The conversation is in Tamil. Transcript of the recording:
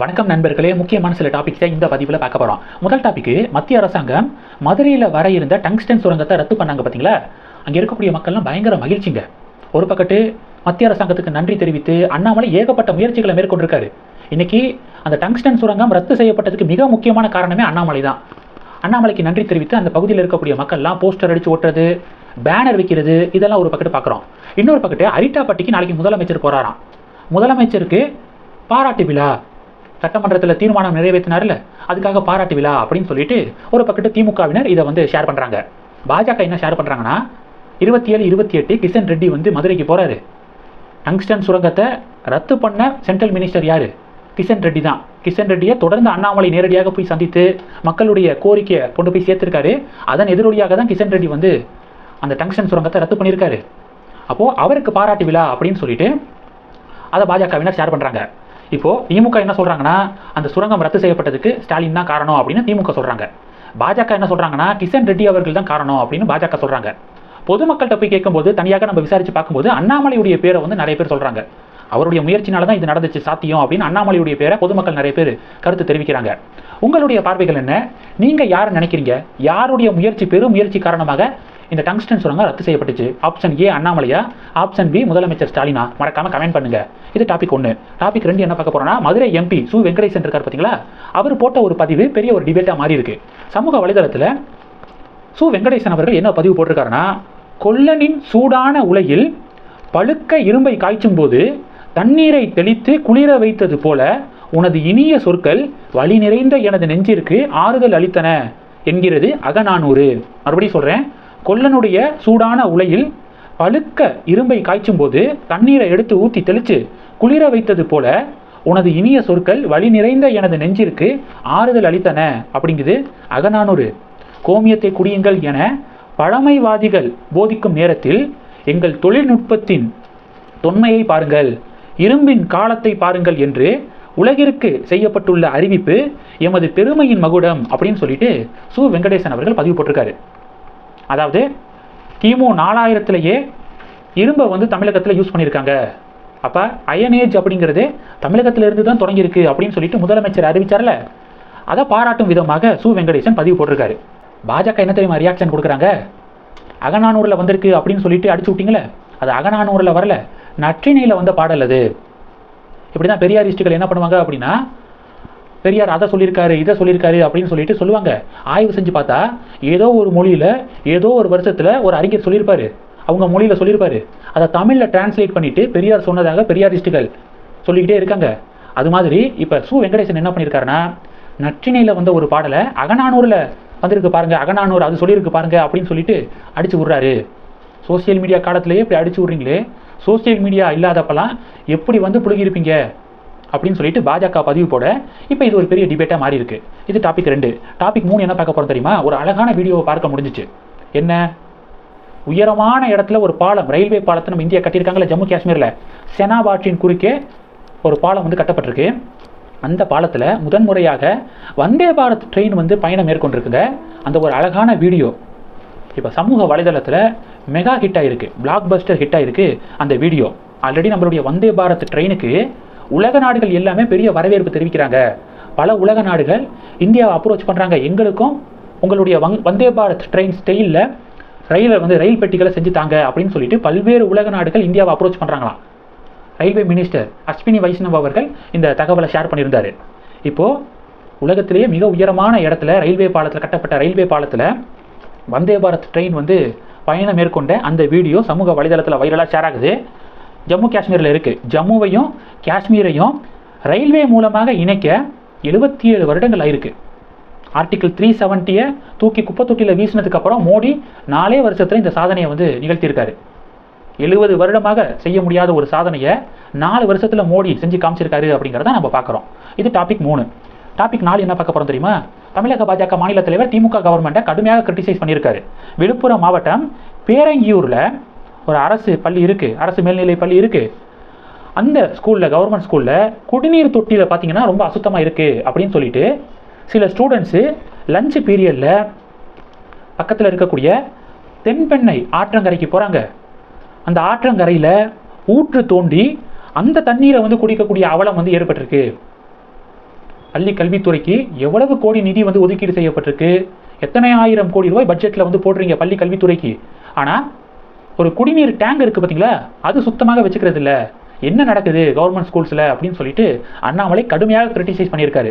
வணக்கம் நண்பர்களே முக்கியமான சில டாபிக்ஸை இந்த பதிவில் பார்க்க போகிறோம் முதல் டாப்பிக்கு மத்திய அரசாங்கம் மதுரையில் வர இருந்த டங்ஸ்டன் சுரங்கத்தை ரத்து பண்ணாங்க பார்த்தீங்களா அங்கே இருக்கக்கூடிய மக்கள்லாம் பயங்கர மகிழ்ச்சிங்க. ஒரு பக்கத்து மத்திய அரசாங்கத்துக்கு நன்றி தெரிவித்து அண்ணாமலை ஏகப்பட்ட முயற்சிகளை மேற்கொண்டிருக்காரு. இன்னைக்கு அந்த டங்ஸ்டன் சுரங்கம் ரத்து செய்யப்பட்டதுக்கு மிக முக்கியமான காரணமே அண்ணாமலை தான். அண்ணாமலைக்கு நன்றி தெரிவித்து அந்த பகுதியில் இருக்கக்கூடிய மக்கள்லாம் போஸ்டர் அடித்து ஓட்டுறது பேனர் வைக்கிறது இதெல்லாம் ஒரு பக்கத்து பார்க்குறோம். இன்னொரு பக்கத்து அரிட்டாப்பட்டிக்கு நாளைக்கு முதலமைச்சர் போகிறாராம் முதலமைச்சருக்கு பாராட்டு விழா. சட்டமன்றத்தில் தீர்மானம் நிறைவேற்றினார்ல? அதுக்காக பாராட்டு விழா அப்படின்னு சொல்லிட்டு ஒரு பக்கத்து திமுகவினர் இதை வந்து ஷேர் பண்ணுறாங்க பாஜக என்ன ஷேர் பண்ணுறாங்கன்னா இருபத்தி ஏழு இருபத்தி எட்டு கிஷன் ரெட்டி வந்து மதுரைக்கு போகிறாரு டங்ஸ்டன் சுரங்கத்தை ரத்து பண்ண சென்ட்ரல் மினிஸ்டர் யார்? கிஷன் ரெட்டி தான். கிஷன் ரெட்டியை தொடர்ந்து அண்ணாமலை நேரடியாக போய் சந்தித்து மக்களுடைய கோரிக்கையை கொண்டு போய் சேர்த்துருக்காரு. அதன் எதிரொலியாக தான் கிஷன் ரெட்டி வந்து அந்த டங்ஸ்டன் சுரங்கத்தை ரத்து பண்ணியிருக்காரு. அப்போது அவருக்கு பாராட்டு விழா அப்படின்னு சொல்லிட்டு அதை பாஜகவினர் ஷேர் பண்ணுறாங்க இப்போது திமுக என்ன சொல்கிறாங்கன்னா அந்த சுரங்கம் ரத்து செய்யப்பட்டதுக்கு ஸ்டாலின் தான் காரணம் அப்படின்னு திமுக சொல்கிறாங்க பாஜக என்ன சொல்கிறாங்கன்னா கிஷன் ரெட்டி அவர்கள் தான் காரணம் அப்படின்னு பாஜக சொல்கிறாங்க பொதுமக்கள்கிட்ட போய் கேட்கும்போது தனியாக நம்ம விசாரித்து பார்க்கும்போது அண்ணாமலையுடைய பேரை வந்து நிறைய பேர் சொல்கிறாங்க அவருடைய முயற்சினால தான் இது நடந்துச்சு சாத்தியம் அப்படின்னு அண்ணாமலையுடைய பேரை பொதுமக்கள் நிறைய பேர் கருத்து தெரிவிக்கிறாங்க. உங்களுடைய பார்வைகள் என்ன? நீங்கள் யாரை நினைக்கிறீங்க? யாருடைய முயற்சி பெரும் முயற்சி காரணமாக இந்த டங்ஸ்டன் சுரங்கம் ரத்து செய்யப்பட்டுச்சு. ஆப்ஷன் ஏ அண்ணாமலையா? ஆப்ஷன் பி முதலமைச்சர் ஸ்டாலினா? மறக்காம கமெண்ட் பண்ணுங்க. இது டாபிக் ஒன்று டாபிக் ரெண்டு என்ன பார்க்க போறோம்னா மதுரை எம்பி சு வெங்கடேசன் இருக்கார் பார்த்தீங்களா? அவர் போட்ட ஒரு பதிவு பெரிய ஒரு டிபேட்டாக மாறி இருக்கு. சமூக வலைதளத்தில் சு வெங்கடேசன் அவர்கள் என்ன பதிவு போட்டிருக்காருன்னா கொல்லனின் சூடான உலையில் பழுக்க இரும்பை காய்ச்சும் போது தண்ணீரை தெளித்து குளிர வைத்தது போல உனது இனிய சொற்கள் வழி நிறைந்த எனது நெஞ்சிற்கு ஆறுதல் அளித்தன. என்கிறது அகநானூறு. மறுபடியும் சொல்கிறேன் கொல்லனுடைய சூடான உலையில் பழுக்க இரும்பை காய்ச்சும் போது தண்ணீரை எடுத்து ஊற்றி தெளித்து குளிர வைத்தது போல உனது இனிய சொற்கள் வழி நிறைந்த எனது நெஞ்சிற்கு ஆறுதல் அளித்தன அப்படிங்குது அகநானூறு. கோமியத்தை குடியுங்கள் என பழமைவாதிகள் போதிக்கும் நேரத்தில் எங்கள் தொழில்நுட்பத்தின் தொன்மையை பாருங்கள் இரும்பின் காலத்தை பாருங்கள் என்று உலகிற்கு செய்யப்பட்டுள்ள அறிவிப்பு எமது பெருமையின் மகுடம் அப்படின்னு சொல்லிட்டு சு. வெங்கடேசன் அவர்கள் பதிவு போட்டிருக்காரு. அதாவது கிமு நாலாயிரத்துலேயே இரும்பை வந்து தமிழகத்தில் யூஸ் பண்ணியிருக்காங்க. அப்போ அயனேஜ் அப்படிங்கிறது தமிழகத்திலிருந்து தான் தொடங்கியிருக்கு அப்படின்னு சொல்லிட்டு முதலமைச்சர் அறிவிச்சார்ல. அதை பாராட்டும் விதமாக சு. வெங்கடேசன் பதிவு போட்டிருக்காரு. பாஜக என்ன தெரியுமா ரியாக்ஷன் கொடுக்குறாங்க? அகநானூரில் வந்திருக்கு அப்படின்னு சொல்லிட்டு அடிச்சு விட்டிங்களே? அது அகநானூரில் வரல. நற்றினையில் வந்த பாடல் அது. இப்படி தான் பெரியாரிஸ்டுகள் என்ன பண்ணுவாங்க அப்படின்னா பெரியார் அதை சொல்லியிருக்காரு இதை சொல்லியிருக்காரு அப்படின்னு சொல்லிட்டு சொல்லுவாங்க. ஆய்வு செஞ்சு பார்த்தா ஏதோ ஒரு மொழியில் ஏதோ ஒரு வருஷத்தில் ஒரு அறிஞர் சொல்லியிருப்பாரு. அவங்க மொழியில் சொல்லியிருப்பாரு. அதை தமிழில் டிரான்ஸ்லேட் பண்ணிவிட்டு பெரியார் சொன்னதாக பெரியாரிஸ்டுகள் சொல்லிக்கிட்டே இருக்காங்க. அது மாதிரி இப்போ சு. வெங்கடேசன் என்ன பண்ணியிருக்காருன்னா நற்றினையில் வந்த ஒரு பாடலை அகநானூரில் வந்திருக்கு பாருங்க அகநானூர் அது சொல்லியிருக்கு பாருங்க அப்படின்னு சொல்லிட்டு அடிச்சு விட்றாரு. சோசியல் மீடியா காலத்திலேயே இப்படி அடிச்சு விட்றீங்களே. சோசியல் மீடியா இல்லாதப்பெல்லாம் எப்படி வந்து புழுகியிருப்பீங்க? அப்படின்னு சொல்லிட்டு பாஜக பதிவு போட இப்போ இது ஒரு பெரிய டிபேட்டாக மாறி இருக்கு. இது டாபிக் ரெண்டு. டாபிக் மூணு என்ன பார்க்க போகிறோம் தெரியுமா? ஒரு அழகான வீடியோவை பார்க்க முடிஞ்சிச்சு. என்ன? உயரமான இடத்துல ஒரு பாலம் ரயில்வே பாலத்தை நம்ம இந்தியா கட்டியிருக்காங்களே ஜம்மு காஷ்மீரில். செனாபாற்றின் குறுக்கே ஒரு பாலம் வந்து கட்டப்பட்டிருக்கு. அந்த பாலத்தில் முதன்முறையாக வந்தே பாரத் ட்ரெயின் வந்து பயணம் மேற்கொண்டிருக்குங்க. அந்த ஒரு அழகான வீடியோ இப்போ சமூக வலைதளத்தில் மெகா ஹிட் ஆகிருக்கு பிளாக் பஸ்டர் ஹிட் ஆகிருக்கு அந்த வீடியோ ஆல்ரெடி நம்மளுடைய வந்தே பாரத் ட்ரெயினுக்கு உலக நாடுகள் எல்லாமே பெரிய வரவேற்பு தெரிவிக்கிறாங்க. பல உலக நாடுகள் இந்தியாவை அப்ரோச் பண்ணுறாங்க எங்களுக்கும் உங்களுடைய வங் வந்தே பாரத் ட்ரெயின் ஸ்டைலில் ரயிலை வந்து ரயில் பெட்டிகளை செஞ்சு தாங்க அப்படின்னு சொல்லிட்டு பல்வேறு உலக நாடுகள் இந்தியாவை அப்ரோச் பண்ணுறாங்களாம் ரயில்வே மினிஸ்டர் அஸ்வினி வைஷ்ணவ் அவர்கள் இந்த தகவலை ஷேர் பண்ணியிருந்தாரு. இப்போது உலகத்திலேயே மிக உயரமான இடத்துல ரயில்வே பாலத்தில் கட்டப்பட்ட ரயில்வே பாலத்தில் வந்தே பாரத் ட்ரெயின் வந்து பயணம் மேற்கொண்ட அந்த வீடியோ சமூக வலைதளத்தில் வைரலாக ஷேர் ஆகுது. ஜம்மு காஷ்மீரில் இருக்குது ஜம்முவையும் காஷ்மீரையும் ரயில்வே மூலமாக இணைக்க எழுபத்தி ஏழு வருடங்கள் ஆயிருக்கு. ஆர்டிகிள் த்ரீ செவன்ட்டியை தூக்கி குப்பை தொட்டியில் வீசினதுக்கப்புறம் மோடி நாலே வருஷத்தில் இந்த சாதனையை வந்து நிகழ்த்தியிருக்காரு. எழுபது வருடமாக செய்ய முடியாத ஒரு சாதனையை நாலு வருஷத்தில் மோடி செஞ்சு காமிச்சிருக்காரு அப்படிங்கிறத நம்ம பார்க்குறோம். இது டாபிக் மூணு. டாபிக் நாலு என்ன பார்க்க போகிறோம் தெரியுமா? தமிழக பாஜக மாநில தலைவர் திமுக கவர்மெண்ட்டை கடுமையாக கிரிட்டிசைஸ் பண்ணியிருக்காரு. விழுப்புரம் மாவட்டம் பேரங்கியூரில் ஒரு அரசு பள்ளி இருக்குது அரசு மேல்நிலை பள்ளி இருக்குது அந்த ஸ்கூலில் கவர்மெண்ட் ஸ்கூலில் குடிநீர் தொட்டியில் பார்த்தீங்கன்னா ரொம்ப அசுத்தமாக இருக்குது அப்படின்னு சொல்லிட்டு சில ஸ்டூடெண்ட்ஸு லஞ்சு பீரியடில் பக்கத்தில் இருக்கக்கூடிய தென்பெண்ணை ஆற்றங்கரைக்கு போகிறாங்க அந்த ஆற்றங்கரையில் ஊற்று தோண்டி அந்த தண்ணீரை வந்து குடிக்கக்கூடிய அவலம் வந்து ஏற்பட்டிருக்கு. பள்ளி கல்வித்துறைக்கு எவ்வளவு கோடி நிதி வந்து ஒதுக்கீடு செய்யப்பட்டிருக்கு? எத்தனை ஆயிரம் கோடி ரூபாய் பட்ஜெட்டில் வந்து போடுறீங்க பள்ளி கல்வித்துறைக்கு? ஆனால் ஒரு குடிநீர் டேங்க் இருக்குது பார்த்தீங்களா அது சுத்தமாக வச்சுக்கிறது இல்ல என்ன நடக்குது கவர்மெண்ட் ஸ்கூல்ஸில் அப்படின்னு சொல்லிட்டு அண்ணாமலை கடுமையாக கிரிட்டிசைஸ் பண்ணியிருக்காரு.